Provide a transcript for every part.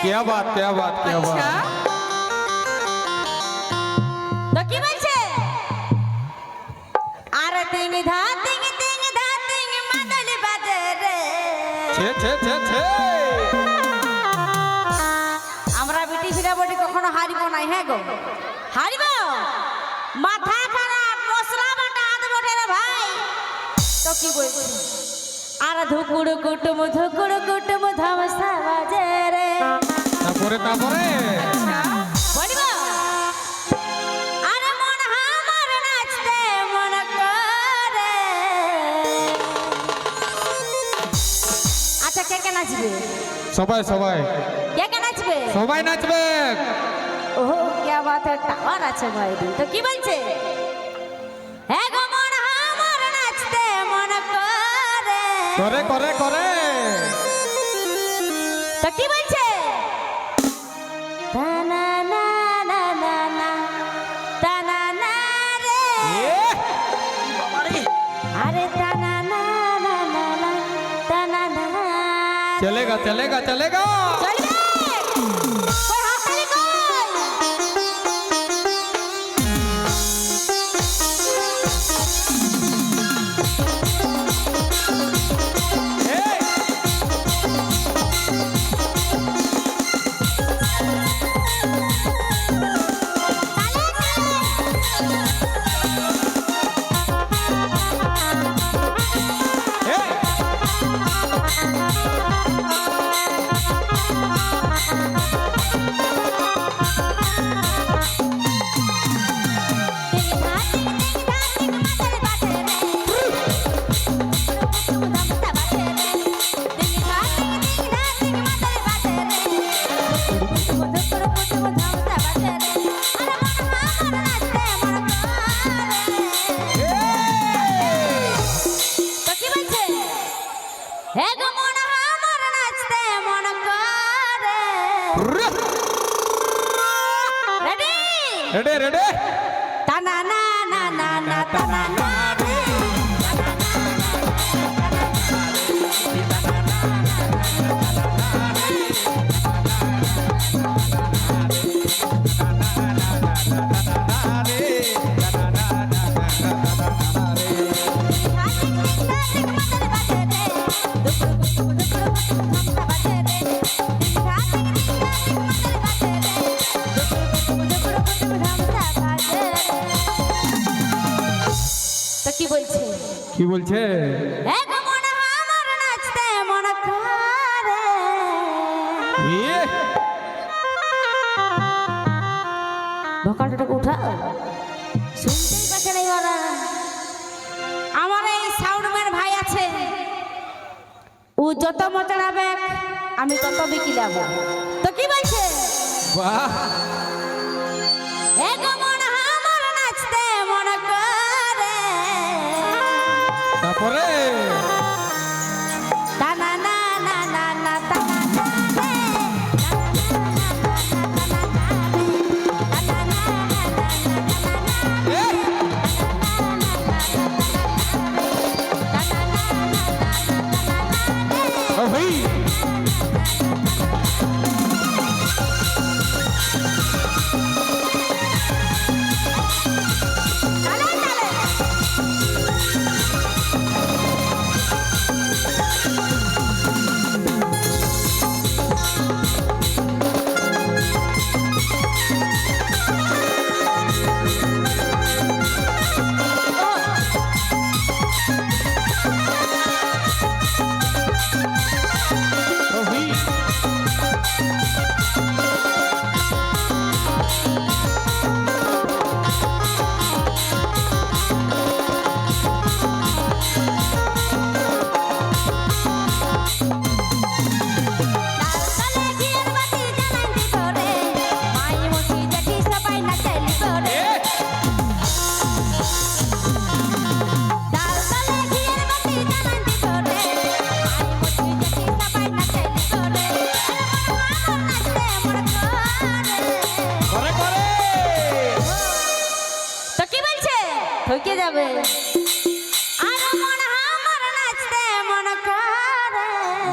क्या बात क्या बात क्या আচ্ছা बात তো কি বলছে আর তিং ধা তিং তিং ধা তিং মাদল বাজে রে छे छे छे छे আমরা বিটি ফিরা বটি কখনো হারিব নাই হ্যাঁ গো হারিব কি বলছি? আর ধুকুড় কুটুম ধুকুড় কুটুম ধামসা বাজে রে। তারপরে তারপরে। আচ্ছা, সবাই সবাই। কে কে নাচবে? সবাই নাচবে। ওহো কে বাত টাওয়ার আছে ভাই তো কি বলছে? করে করে করে করে তো কি বলছে তানা না না না না তানা না রে আরে তানা না না না না তানা না चलेगा चलेगा चलेगा ரெடி ரெடி ரெடி தனா কি বলছে? ভোকালটাকে উঠা শুনতেই পাচ্ছে না আমার এই সাউন্ডম্যান ভাই আছে। ও যত মতড়াবে আমি তত বিকিলাব তো কি বলছে? বাহ। তারপরে টানা না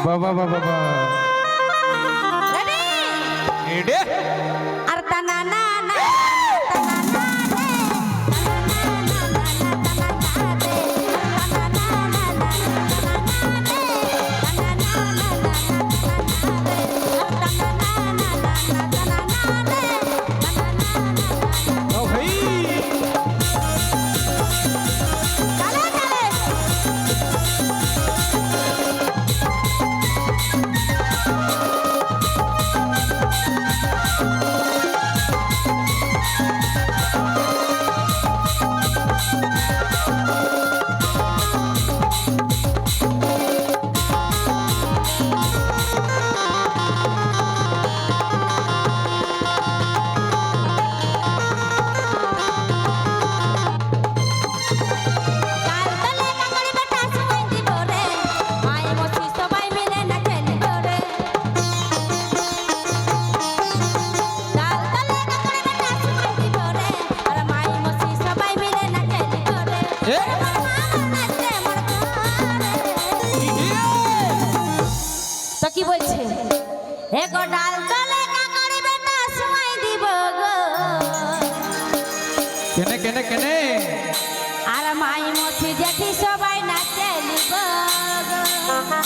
బాబా బాబా তা কি বলছে? হে ডাল তলে না করে বেটা সময় দিব গো। কেনে কেনে কেনে? আর মাই মতি দেখি সবাই নাচে নিব গো? বাবা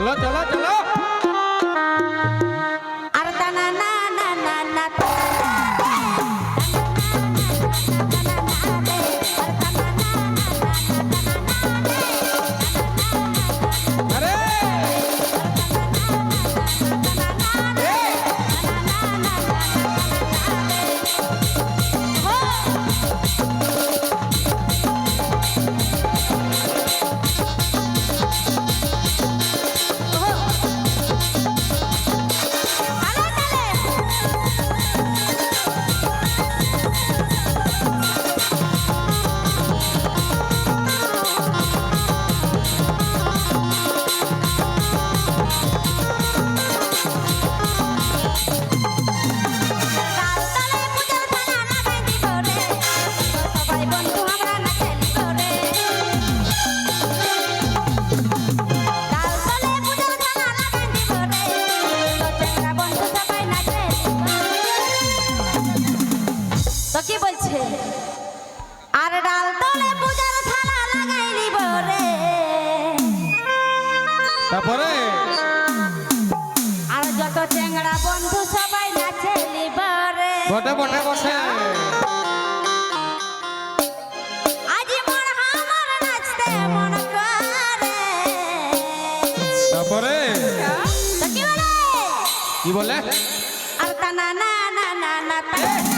ચલો ચલો ચલો. পরে। আর যত চেংড়া বন্ধু সবাই নাচে লিবারে। বটে বটে বসে তারপরে? কি বলে? আর তা না না না না না